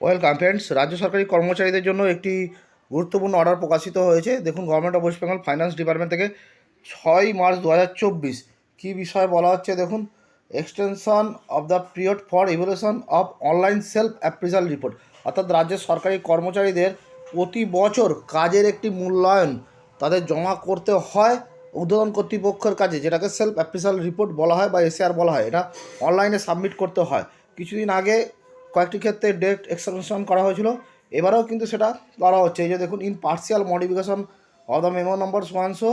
Welcome friends, রাজ্য সরকারি কর্মচারীদের জন্য একটি গুরুত্বপূর্ণ অর্ডার প্রকাশিত হয়েছে। দেখুন government of West Bengal finance department থেকে ছয় মার্চ দু হাজার চব্বিশ। কী বিষয়ে বলা হচ্ছে দেখুন? Extension of the period for evaluation of online self appraisal report অর্থাৎ রাজ্যের সরকারি কর্মচারীদের প্রতি বছর কাজের একটি মূল্যায়ন তাদের জমা করতে হয় উদ্বোধন কর্তৃপক্ষের কাজে, যেটাকে সেলফ অ্যাপ্রিজাল রিপোর্ট বলা হয় বা এসআর বলা হয়। এটা অনলাইনে সাবমিট করতে হয়। কিছুদিন আগে কয়েকটি ক্ষেত্রে ডেট এক্সটেনশন করা হয়েছিল। এবারেও কিন্তু সেটা করা হচ্ছে। এই যে দেখুন in partial modification of the memo number ওয়ানশো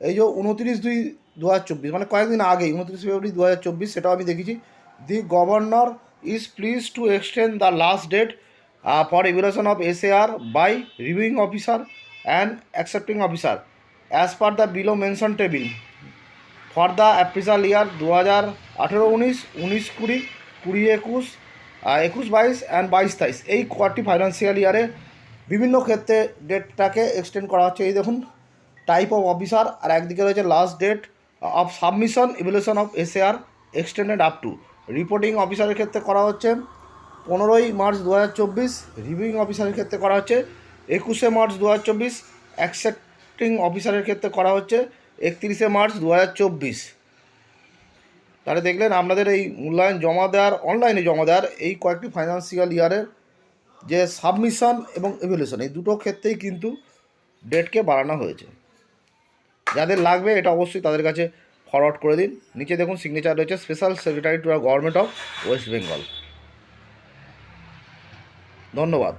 এই যে উনত্রিশ দুই দু মানে কয়েকদিন আগেই, উনত্রিশ ফেব্রুয়ারি দু হাজার চব্বিশ, সেটাও আমি দেখেছি। The governor is please to extend the last date for evaluation of S R by reviewing officer and accepting officer as per the below mention table for the appraisal year দু হাজার আঠেরো, উনিশ উনিশ কুড়ি কুড়ি একুশ একুশ বাইশ অ্যান্ড বাইশ তেইশ। এই কটি ফাইন্যান্সিয়াল ইয়ারে বিভিন্ন ক্ষেত্রে ডেটটাকে এক্সটেন্ড করা হচ্ছে। এই দেখুন টাইপ অফ অফিসার আর একদিকে রয়েছে last date of submission evaluation of SAR extended up to reporting অফিসারের ক্ষেত্রে করা হচ্ছে পনেরোই মার্চ দু হাজার চব্বিশ রিভিউইং অফিসারের ক্ষেত্রে করা হচ্ছে একুশে মার্চ দু হাজার চব্বিশ অ্যাকসেপ্টিং অফিসারের ক্ষেত্রে করা হচ্ছে একত্রিশে মার্চ দু হাজার চব্বিশ। তাহলে দেখলেন আপনাদের এই মূল্যায়ন জমা দেওয়ার অনলাইনে জমা দেওয়ার এই কয়েকটি ফাইন্যান্সিয়াল ইয়ারের যে সাবমিশন এবং এভলিউশন এই দুটো ক্ষেত্রেই কিন্তু ডেটকে বাড়ানো হয়েছে। যাদের লাগবে এটা অবশ্যই তাদের কাছে ফরওয়ার্ড করে দিন। নিচে দেখুন সিগনেচার রয়েছে special secretary to government of West Bengal ধন্যবাদ।